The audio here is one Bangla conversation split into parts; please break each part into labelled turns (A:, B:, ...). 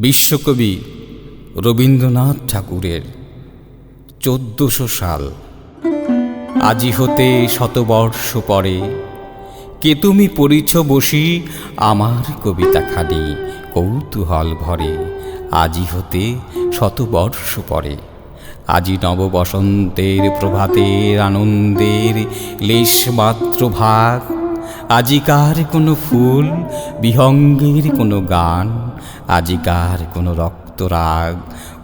A: বিশ্বকবি রবীন্দ্রনাথ ঠাকুরের চোদ্দশো সাল। আজি হতে শতবর্ষ পরে, কে তুমি পড়িছ বসি আমার কবিতা খানি কৌতূহল ভরে। আজি হতে শতবর্ষ পরে, আজি নববসন্তের প্রভাতের আনন্দের লেশমাত্র ভাগ আজিকার কোনো ফুল, বিহঙ্গের কোনো গান, আজিকার কোনো রক্তরাগ,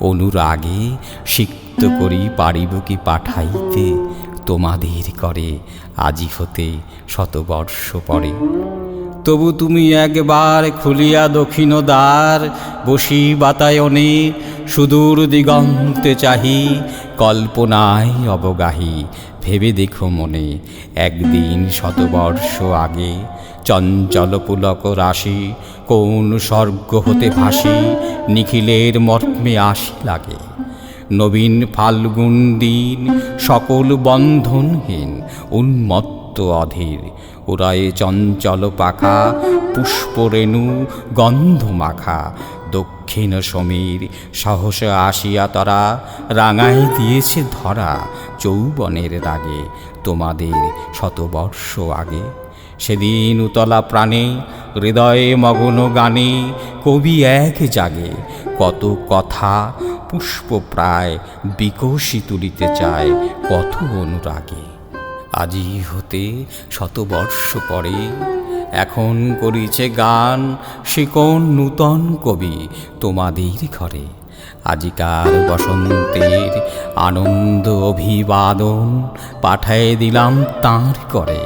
A: অনুরাগে সিক্ত করি পারিব কি পাঠাইতে, তোমাদের করে আজি হতে শতবর্ষ পরে। তবু তুমি একবার খুলিয়া দক্ষিণ দ্বার বসি বাতায়নে সুদূর দিগন্তে চাহি, কল্পনায় অবগাহী। ভেবে দেখো মনে, একদিন শতবর্ষ আগে চঞ্চল পুলক রাশি কোন স্বর্গ হতে ভাসি, নিখিলের মর্মে আসি লাগে। নবীন ফাল্গুন দিন সকল বন্ধনহীন, উন্মত্ত অধীর। উড়ায়ে চঞ্চল পাখা, পুষ্পরেণু গন্ধ মাখা দক্ষিণ সমীর সাহসে আসিয়া তারা রাঙায় দিয়েছে ধরা যৌবনের রাগে তোমাদের শতবর্ষ আগে। সেদিন উতলা প্রাণে, হৃদয়ে মগ্ন গানে, কবি এক জাগে কত কথা পুষ্প প্রায় বিকশি তুলিতে চায় কত অনুরাগে আজি হতে শতবর্ষ পরে এখন করিছে গান সে কোন নূতন কবি তোমাদের ঘরে। আজিকার বসন্তের আনন্দ অভিবাদন পাঠায় দিলাম তাঁর করে।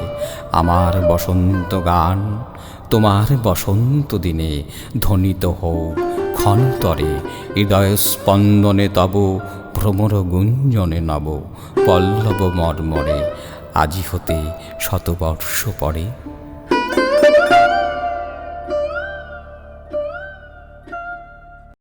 A: আমার বসন্ত গান তোমার বসন্ত দিনে ধ্বনিত হোক ক্ষণতরে। হৃদয় স্পন্দনে তব, ভ্রমর গুঞ্জনে নব, পল্লব মর্মরে। আজি হতে শতবর্ষ পরে।